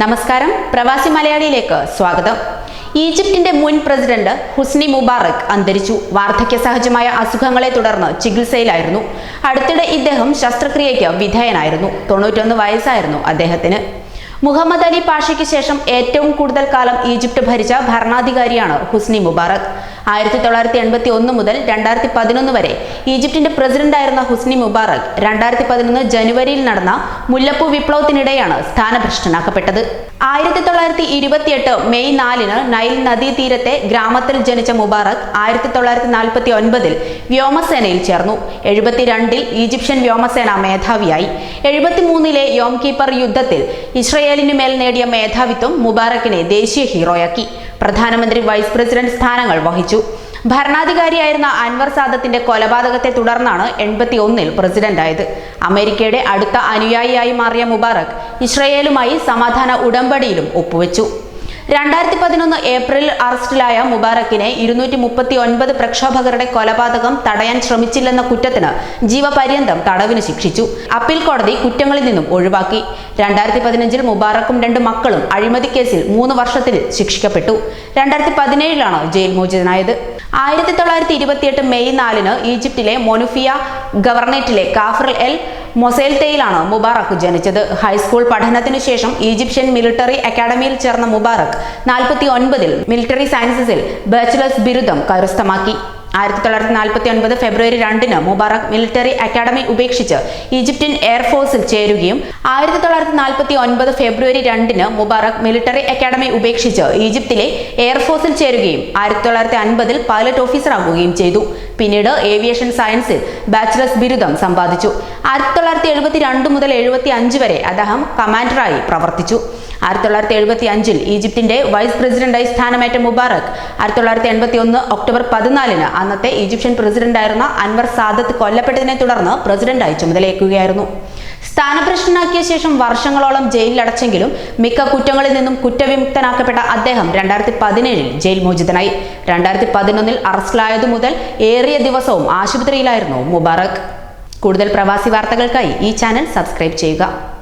നമസ്കാരം. പ്രവാസി മലയാളിയിലേക്ക് സ്വാഗതം. ഈജിപ്തിന്റെ മുൻ പ്രസിഡന്റ് ഹുസ്നി മുബാറക് അന്തരിച്ചു. വാർദ്ധക്യ സഹജമായ അസുഖങ്ങളെ തുടർന്ന് ചികിത്സയിലായിരുന്നു. അടുത്തിടെ ഇദ്ദേഹം ശസ്ത്രക്രിയയ്ക്ക് വിധേയനായിരുന്നു. തൊണ്ണൂറ്റൊന്ന് വയസ്സായിരുന്നു അദ്ദേഹത്തിന്. മുഹമ്മദ് അലി പാഷയ്ക്ക് ശേഷം ഏറ്റവും കൂടുതൽ കാലം ഈജിപ്ത് ഭരിച്ച ഭരണാധികാരിയാണ് ഹുസ്നി മുബാറക്. ആയിരത്തി തൊള്ളായിരത്തി എൺപത്തി ഒന്ന് മുതൽ രണ്ടായിരത്തി പതിനൊന്ന് വരെ. ഈജിപ്തിന്റെ പ്രസിഡന്റായിരുന്ന ഹുസ്നി മുബാറക് രണ്ടായിരത്തി പതിനൊന്ന് ജനുവരിയിൽ നടന്ന മുല്ലപ്പൂ വിപ്ലവത്തിനിടെയാണ് സ്ഥാനഭ്രഷ്ടനാക്കപ്പെട്ടത്. ആയിരത്തി തൊള്ളായിരത്തി ഇരുപത്തിയെട്ട് മെയ് നാലിന് നൈൽ നദീതീരത്തെ ഗ്രാമത്തിൽ ജനിച്ച മുബാറക് ആയിരത്തി തൊള്ളായിരത്തി നാൽപ്പത്തി ഒൻപതിൽ വ്യോമസേനയിൽ ചേർന്നു. എഴുപത്തിരണ്ടിൽ ഈജിപ്ഷ്യൻ വ്യോമസേന മേധാവിയായി. എഴുപത്തിമൂന്നിലെ യോം കീപ്പർ യുദ്ധത്തിൽ ഇസ്രയേലിനു മേൽ നേടിയ മേധാവിത്വം മുബാറക്കിനെ ദേശീയ ഹീറോയാക്കി. പ്രധാനമന്ത്രി വൈസ് പ്രസിഡന്റ് സ്ഥാനങ്ങൾ വഹിച്ചു. ഭരണാധികാരിയായിരുന്ന അൻവർ സാദത്തിന്റെ കൊലപാതകത്തെ തുടർന്നാണ് എൺപത്തി ഒന്നിൽ പ്രസിഡന്റായത്. അമേരിക്കയുടെ അടുത്ത അനുയായിയായി മാറിയ മുബാറക് ഇസ്രയേലുമായി സമാധാന ഉടമ്പടിയിലും ഒപ്പുവെച്ചു. രണ്ടായിരത്തി പതിനൊന്ന് ഏപ്രിലിൽ അറസ്റ്റിലായ മുബാറക്കിനെ ഇരുന്നൂറ്റി മുപ്പത്തി ഒൻപത് പ്രക്ഷോഭകരുടെ കൊലപാതകം തടയാൻ ശ്രമിച്ചില്ലെന്ന കുറ്റത്തിന് ജീവപര്യന്തം തടവിന് ശിക്ഷിച്ചു. അപ്പീൽ കോടതി കുറ്റങ്ങളിൽ നിന്നും ഒഴിവാക്കി. രണ്ടായിരത്തി പതിനഞ്ചിൽ മുബാറക്കും രണ്ട് മക്കളും അഴിമതി കേസിൽ മൂന്ന് വർഷത്തിൽ ശിക്ഷിക്കപ്പെട്ടു. രണ്ടായിരത്തി പതിനേഴിലാണ് ജയിൽ മോചിതനായത്. ആയിരത്തി തൊള്ളായിരത്തി ഇരുപത്തിയെട്ട് മെയ് നാലിന് ഈജിപ്തിലെ മൊനുഫിയ ഗവർണേറ്റിലെ കാഫർ എൽ മൊസേൽത്തയിലാണ് മുബാറക്ക് ജനിച്ചത്. ഹൈസ്കൂൾ പഠനത്തിനു ശേഷം ഈജിപ്ഷ്യൻ മിലിറ്ററി അക്കാഡമിയിൽ ചേർന്ന മുബാറക് നാൽപ്പത്തി ഒൻപതിൽ മിലിറ്ററി സയൻസസിൽ ബാച്ചിലേഴ്സ് ബിരുദം കരസ്ഥമാക്കി. ആയിരത്തി തൊള്ളായിരത്തി നാൽപ്പത്തി ഒൻപത് ഫെബ്രുവരി രണ്ടിന് മുബാറക് മിലിറ്ററി അക്കാദമി ഉപേക്ഷിച്ച് ഈജിപ്ഷ്യൻ എയർഫോഴ്സിൽ ചേരുകയും ആയിരത്തി തൊള്ളായിരത്തി നാൽപ്പത്തി ഒൻപത് ഫെബ്രുവരി രണ്ടിന് മുബാറക് മിലിറ്ററി അക്കാദമി ഉപേക്ഷിച്ച് ഈജിപ്തിലെ എയർഫോഴ്സിൽ ചേരുകയും ആയിരത്തി തൊള്ളായിരത്തി അൻപതിൽ പൈലറ്റ് ഓഫീസറാകുകയും ചെയ്തു. പിന്നീട് ഏവിയേഷൻ സയൻസിൽ ബാച്ചിലേഴ്സ് ബിരുദം സമ്പാദിച്ചു. ആയിരത്തി തൊള്ളായിരത്തി എഴുപത്തി രണ്ട് മുതൽ എഴുപത്തി അഞ്ച് വരെ അദ്ദേഹം കമാൻഡറായി പ്രവർത്തിച്ചു. ആയിരത്തി തൊള്ളായിരത്തി എഴുപത്തി അഞ്ചിൽ ഈജിപ്തിന്റെ വൈസ് പ്രസിഡന്റായി സ്ഥാനമേറ്റ മുബാറക് ആയിരത്തി തൊള്ളായിരത്തി എൺപത്തി ഒന്ന് ഒക്ടോബർ പതിനാലിന് അന്നത്തെ ഈജിപ്ഷ്യൻ പ്രസിഡന്റായിരുന്ന അൻവർ സാദത്ത് കൊല്ലപ്പെട്ടതിനെ തുടർന്ന് പ്രസിഡന്റായി ചുമതലയേക്കുകയായിരുന്നു സ്ഥാനഭ്രഷ്ടനാക്കിയ ശേഷം വർഷങ്ങളോളം ജയിലിലടച്ചെങ്കിലും മിക്ക കുറ്റങ്ങളിൽ നിന്നും കുറ്റവിമുക്തനാക്കപ്പെട്ട അദ്ദേഹം രണ്ടായിരത്തി പതിനേഴിൽ ജയിൽ മോചിതനായി. രണ്ടായിരത്തി പതിനൊന്നിൽ അറസ്റ്റിലായതു മുതൽ ഏറിയ ദിവസവും ആശുപത്രിയിലായിരുന്നു മുബാറക്. കൂടുതൽ പ്രവാസി വാർത്തകൾക്കായി ഈ ചാനൽ സബ്സ്ക്രൈബ് ചെയ്യുക.